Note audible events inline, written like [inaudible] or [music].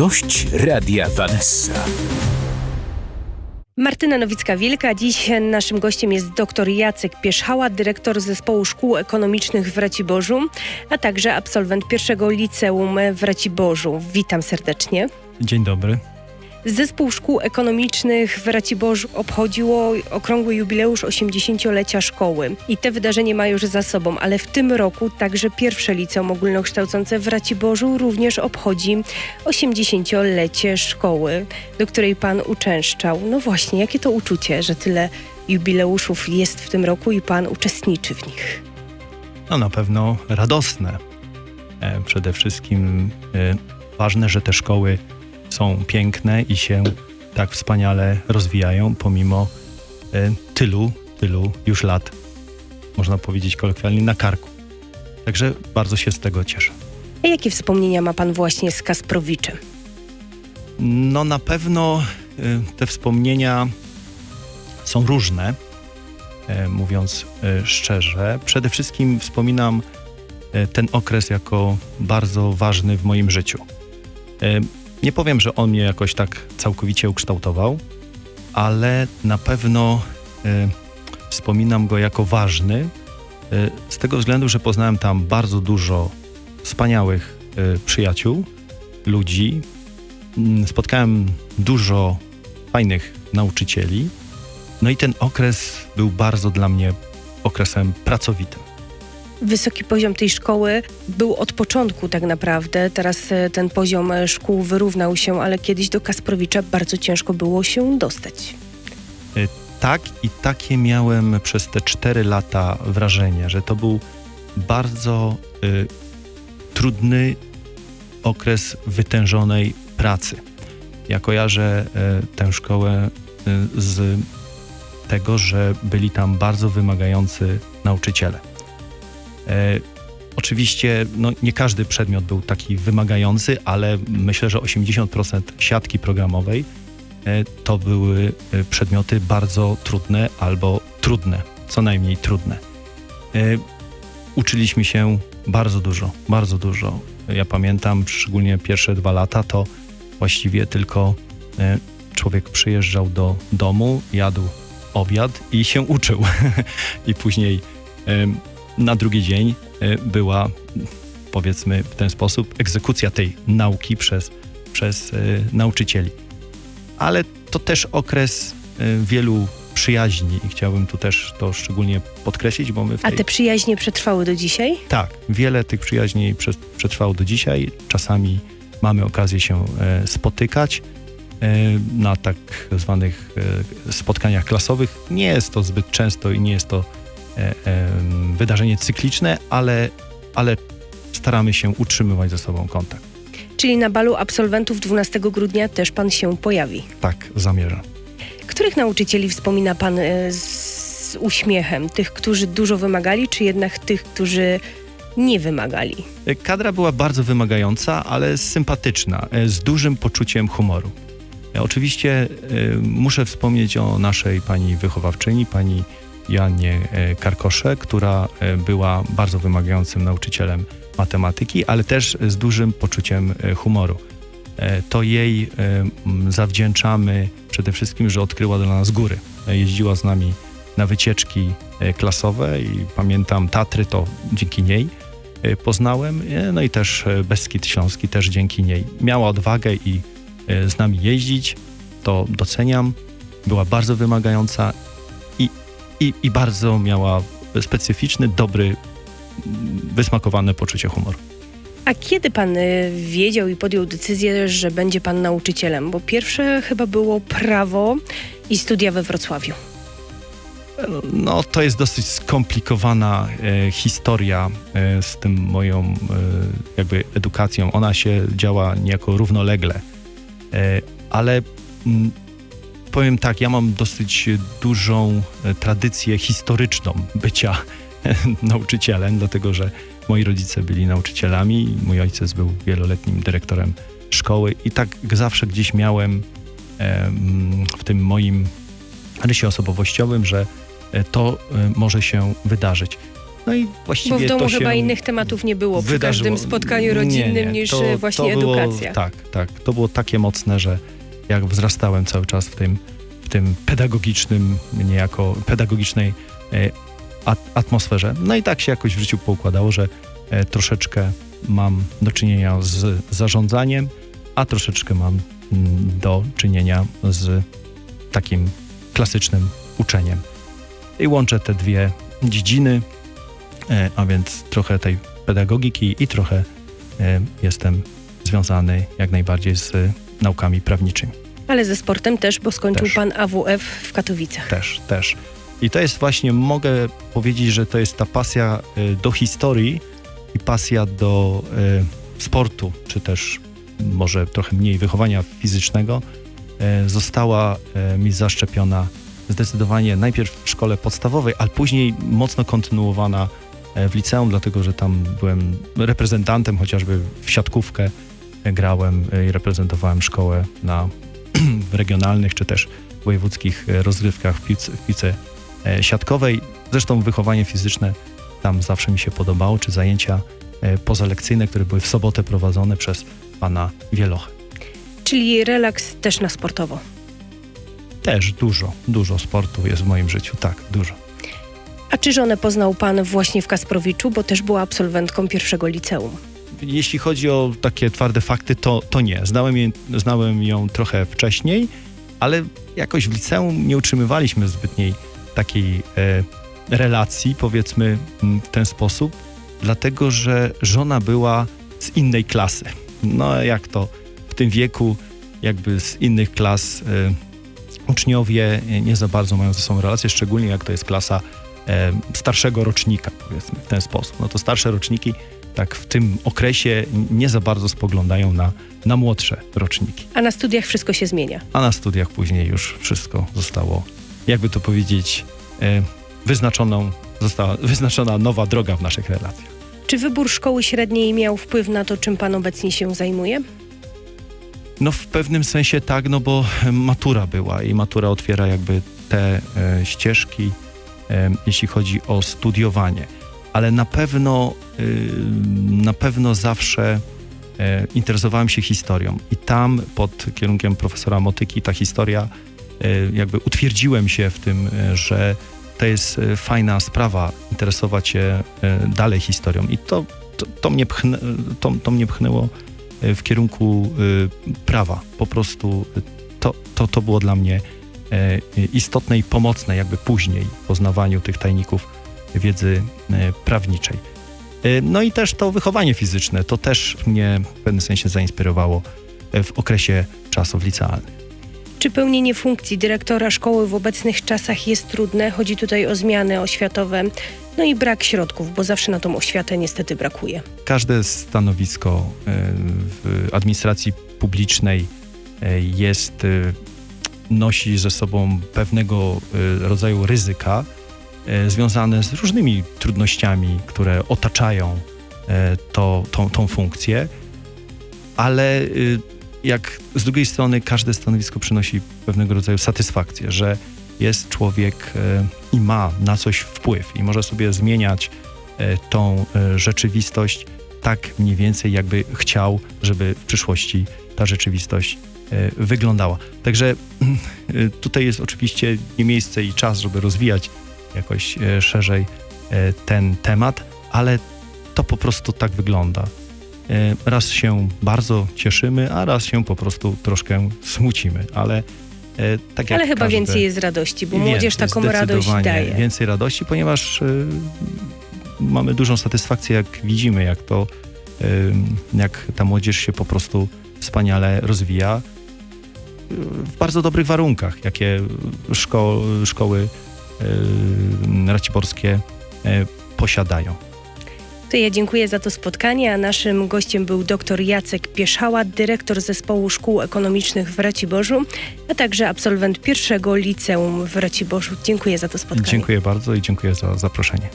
Gość Radia Vanessa. Martyna Nowicka-Wielka. Dziś naszym gościem jest dr Jacek Pierzchała, dyrektor Zespołu Szkół Ekonomicznych w Raciborzu, a także absolwent pierwszego liceum w Raciborzu. Witam serdecznie. Dzień dobry. Zespół Szkół Ekonomicznych w Raciborzu obchodziło okrągły jubileusz 80-lecia szkoły i te wydarzenie ma już za sobą, ale w tym roku także pierwsze liceum ogólnokształcące w Raciborzu również obchodzi 80-lecie szkoły, do której pan uczęszczał. No właśnie, jakie to uczucie, że tyle jubileuszów jest w tym roku i pan uczestniczy w nich? No na pewno radosne. E, przede wszystkim e, ważne, że te szkoły są piękne i się tak wspaniale rozwijają, pomimo e, tylu, tylu już lat, można powiedzieć kolokwialnie, na karku. Także bardzo się z tego cieszę. A jakie wspomnienia ma pan właśnie z Kasprowiczem? No na pewno e, te wspomnienia są różne, e, mówiąc szczerze. Przede wszystkim wspominam ten okres jako bardzo ważny w moim życiu. Nie powiem, że on mnie jakoś tak całkowicie ukształtował, ale na pewno e, wspominam go jako ważny e, z tego względu, że poznałem tam bardzo dużo wspaniałych e, przyjaciół, ludzi. Mm, Spotkałem dużo fajnych nauczycieli. No i ten okres był bardzo dla mnie okresem pracowitym. Wysoki poziom tej szkoły był od początku tak naprawdę. Teraz e, ten poziom e, szkół wyrównał się, ale kiedyś do Kasprowicza bardzo ciężko było się dostać. Tak i takie miałem przez te cztery lata wrażenie, że to był bardzo y, trudny okres wytężonej pracy. Ja kojarzę y, tę szkołę y, z tego, że byli tam bardzo wymagający nauczyciele. E, Oczywiście no, nie każdy przedmiot był taki wymagający, ale myślę, że 80% siatki programowej e, to były e, przedmioty bardzo trudne albo trudne, co najmniej trudne. Uczyliśmy się bardzo dużo, bardzo dużo. Ja pamiętam szczególnie pierwsze dwa lata, to właściwie tylko człowiek przyjeżdżał do domu, jadł obiad i się uczył. [laughs] I później na drugi dzień e, była, powiedzmy w ten sposób, egzekucja tej nauki przez, przez e, nauczycieli. Ale to też okres e, wielu przyjaźni i chciałbym tu też to szczególnie podkreślić, bo my w A tej... te przyjaźnie przetrwały do dzisiaj? Tak, wiele tych przyjaźni prze- przetrwało do dzisiaj. Czasami mamy okazję się spotykać na tak zwanych spotkaniach klasowych. Nie jest to zbyt często i nie jest to wydarzenie cykliczne, ale, ale staramy się utrzymywać ze sobą kontakt. Czyli na balu absolwentów 12 grudnia też pan się pojawi. Tak zamierzam. Których nauczycieli wspomina pan e, z uśmiechem? Tych, którzy dużo wymagali, czy jednak tych, którzy nie wymagali? E, Kadra była bardzo wymagająca, ale sympatyczna, e, z dużym poczuciem humoru. E, Oczywiście e, muszę wspomnieć o naszej pani wychowawczyni, pani Joannie e, Karkosze, która e, była bardzo wymagającym nauczycielem matematyki, ale też z dużym poczuciem e, humoru. To jej zawdzięczamy przede wszystkim, że odkryła dla nas góry. Jeździła z nami na wycieczki klasowe i pamiętam Tatry to dzięki niej poznałem, no i też Beskid Śląski też dzięki niej. Miała odwagę i z nami jeździć, to doceniam. Była bardzo wymagająca i, i bardzo miała specyficzny, dobry, wysmakowane poczucie humoru. A kiedy pan y, wiedział i podjął decyzję, że będzie pan nauczycielem? Bo pierwsze chyba było prawo i studia we Wrocławiu. No, to jest dosyć skomplikowana e, historia e, z tym moją e, jakby edukacją. Ona się działa niejako równolegle. E, ale powiem tak, ja mam dosyć dużą e, tradycję historyczną bycia nauczycielem, dlatego że moi rodzice byli nauczycielami, mój ojciec był wieloletnim dyrektorem szkoły i tak zawsze gdzieś miałem e, w tym moim rysie osobowościowym, że e, to e, może się wydarzyć. No i właściwie Bo w domu to chyba innych tematów nie było przy wydarzyło. każdym spotkaniu rodzinnym Nie, nie, niż to- e, właśnie to było, edukacja. Tak, tak. To było takie mocne, że jak wzrastałem cały czas w tym, w tym pedagogicznym, niejako pedagogicznej e, at- atmosferze. No i tak się jakoś w życiu poukładało, że e, troszeczkę mam do czynienia z zarządzaniem, a troszeczkę mam mm, do czynienia z takim klasycznym uczeniem. I łączę te dwie dziedziny, e, a więc trochę tej pedagogiki i trochę jestem związany jak najbardziej z naukami prawniczymi. Ale ze sportem też, bo skończył Też. pan AWF w Katowicach. Też, też. I to jest właśnie, mogę powiedzieć, że to jest ta pasja e, do historii i pasja do e, sportu, czy też może trochę mniej wychowania fizycznego, e, została mi zaszczepiona zdecydowanie najpierw w szkole podstawowej, ale później mocno kontynuowana w liceum, dlatego że tam byłem reprezentantem, chociażby w siatkówkę grałem e, i reprezentowałem szkołę na w [clears throat] regionalnych czy też wojewódzkich e, rozgrywkach w piłce, w piłce e, siatkowej. Zresztą wychowanie fizyczne tam zawsze mi się podobało, czy zajęcia pozalekcyjne, które były w sobotę prowadzone przez pana Wielochę. Czyli relaks też na sportowo. Też dużo, dużo sportu jest w moim życiu, tak, dużo. A czy żonę poznał pan właśnie w Kasprowiczu, bo też była absolwentką pierwszego liceum? Jeśli chodzi o takie twarde fakty, to, to nie. Znałem, je, znałem ją trochę wcześniej, ale jakoś w liceum nie utrzymywaliśmy zbytniej takiej e, relacji, powiedzmy w ten sposób, dlatego że żona była z innej klasy. No jak to w tym wieku, jakby z innych klas e, uczniowie nie za bardzo mają ze sobą relacje, szczególnie jak to jest klasa e, starszego rocznika, powiedzmy w ten sposób. No to starsze roczniki tak w tym okresie nie za bardzo spoglądają na, na młodsze roczniki. A na studiach wszystko się zmienia. A na studiach później już wszystko zostało, jakby to powiedzieć, e, wyznaczoną, została wyznaczona nowa droga w naszych relacjach. Czy wybór szkoły średniej miał wpływ na to, czym pan obecnie się zajmuje? No w pewnym sensie tak, no bo matura była i matura otwiera jakby te e, ścieżki, e, jeśli chodzi o studiowanie. Ale na pewno, y, na pewno zawsze e, interesowałem się historią. I tam pod kierunkiem profesora Motyki ta historia, e, jakby utwierdziłem się w tym, e, że to jest fajna sprawa interesować się dalej historią. I to, to, to, mnie, pchnę, to, to mnie pchnęło w kierunku prawa. Po prostu to, to, to było dla mnie istotne i pomocne jakby później w poznawaniu tych tajników wiedzy e, prawniczej. E, No i też to wychowanie fizyczne, to też mnie w pewnym sensie zainspirowało e, w okresie czasów licealnych. Czy pełnienie funkcji dyrektora szkoły w obecnych czasach jest trudne? Chodzi tutaj o zmiany oświatowe, no i brak środków, bo zawsze na tą oświatę niestety brakuje. Każde stanowisko w administracji publicznej jest, nosi ze sobą pewnego rodzaju ryzyka związane z różnymi trudnościami, które otaczają e, to, tą, tą funkcję, ale y, jak z drugiej strony każde stanowisko przynosi pewnego rodzaju satysfakcję, że jest człowiek e, i ma na coś wpływ i może sobie zmieniać e, tą e, rzeczywistość tak mniej więcej, jakby chciał, żeby w przyszłości ta rzeczywistość e, wyglądała. Także [clears throat] e, tutaj jest oczywiście nie miejsce i czas, żeby rozwijać jakoś e, szerzej e, ten temat, ale to po prostu tak wygląda. E, Raz się bardzo cieszymy, a raz się po prostu troszkę smucimy, ale tak jak Ale chyba każde- więcej jest radości, bo młodzież taką radość daje. Więcej radości, ponieważ mamy dużą satysfakcję, jak widzimy, jak to, jak ta młodzież się po prostu wspaniale rozwija w bardzo dobrych warunkach, jakie szko szkoły raciborskie y, posiadają. To ja dziękuję za to spotkanie, a naszym gościem był dr Jacek Pieszała, dyrektor Zespołu Szkół Ekonomicznych w Raciborzu, a także absolwent pierwszego liceum w Raciborzu. Dziękuję za to spotkanie. Dziękuję bardzo i dziękuję za zaproszenie.